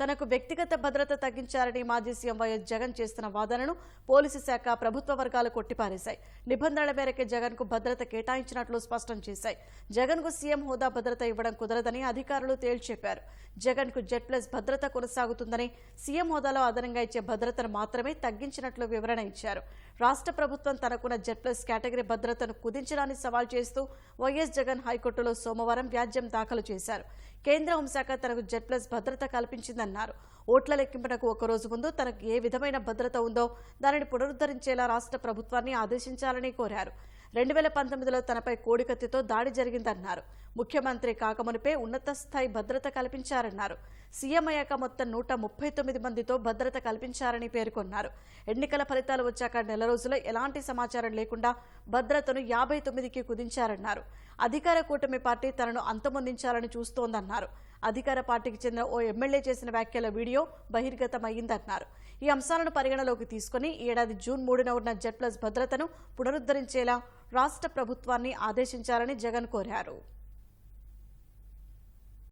తనకు వ్యక్తిగత భద్రత తగ్గించారని మాజీ సీఎం వైఎస్ జగన్ చేస్తున్న వాదనను పోలీసు శాఖ ప్రభుత్వ వర్గాలు కొట్టిపారేశాయి. నిబంధనల మేరకే జగన్కు భద్రత కేటాయించినట్లు స్పష్టం చేశాయి. జగన్కు సీఎం హోదా భద్రత ఇవ్వడం కుదరదని అధికారులు తేల్చెప్పారు జగన్కు జెడ్ ప్లస్ భద్రత కొనసాగుతుందని సీఎం హోదాలో అదనంగా ఇచ్చే భద్రతను మాత్రమే తగ్గించినట్లు వివరణ ఇచ్చారు. రాష్ట్ర ప్రభుత్వం తనకున్న జెడ్ ప్లస్ కేటగిరీ భద్రతను కుదించడాన్ని సవాల్ చేస్తూ వైఎస్ జగన్ హైకోర్టులో సోమవారం వ్యాజ్యం దాఖలు చేశారు. కేంద్ర హోంశాఖ తనకు జెడ్ ప్లస్ భద్రత కల్పించిందన్నారు. ఓట్ల లెక్కింపునకు ఒక రోజు ముందు తనకు ఏ విధమైన భద్రత ఉందో దానిని పునరుద్ధరించేలా రాష్ట్ర ప్రభుత్వాన్ని ఆదేశించాలని కోరారు. రెండు వేల పంతొమ్మిదిలో తనపై కోడికత్తితో దాడి జరిగిందన్నారు. ముఖ్యమంత్రి కాకమునిపే ఉన్నత స్థాయి భద్రత కల్పించారన్నారు. సీఎం అయ్యాక మొత్తం నూట ముప్పై తొమ్మిది మందితో భద్రత కల్పించారని పేర్కొన్నారు. ఎన్నికల ఫలితాలు వచ్చాక నెల రోజుల్లో ఎలాంటి సమాచారం లేకుండా భద్రతను యాభై తొమ్మిదికి కుదించారన్నారు. అధికార కూటమి పార్టీ తనను అంతమొందించాలని చూస్తోందన్నారు. అధికార పార్టీకి చెందిన ఓ ఎమ్మెల్యే చేసిన వ్యాఖ్యల వీడియో బహిర్గతమైందన్నారు ఈ అంశాలను పరిగణలోకి తీసుకుని ఈ ఏడాది జూన్ మూడున ఉన్న జెడ్ ప్లస్ భద్రతను పునరుద్ధరించేలా రాష్ట్ర ప్రభుత్వాన్ని ఆదేశించాలని జగన్ కోరారు.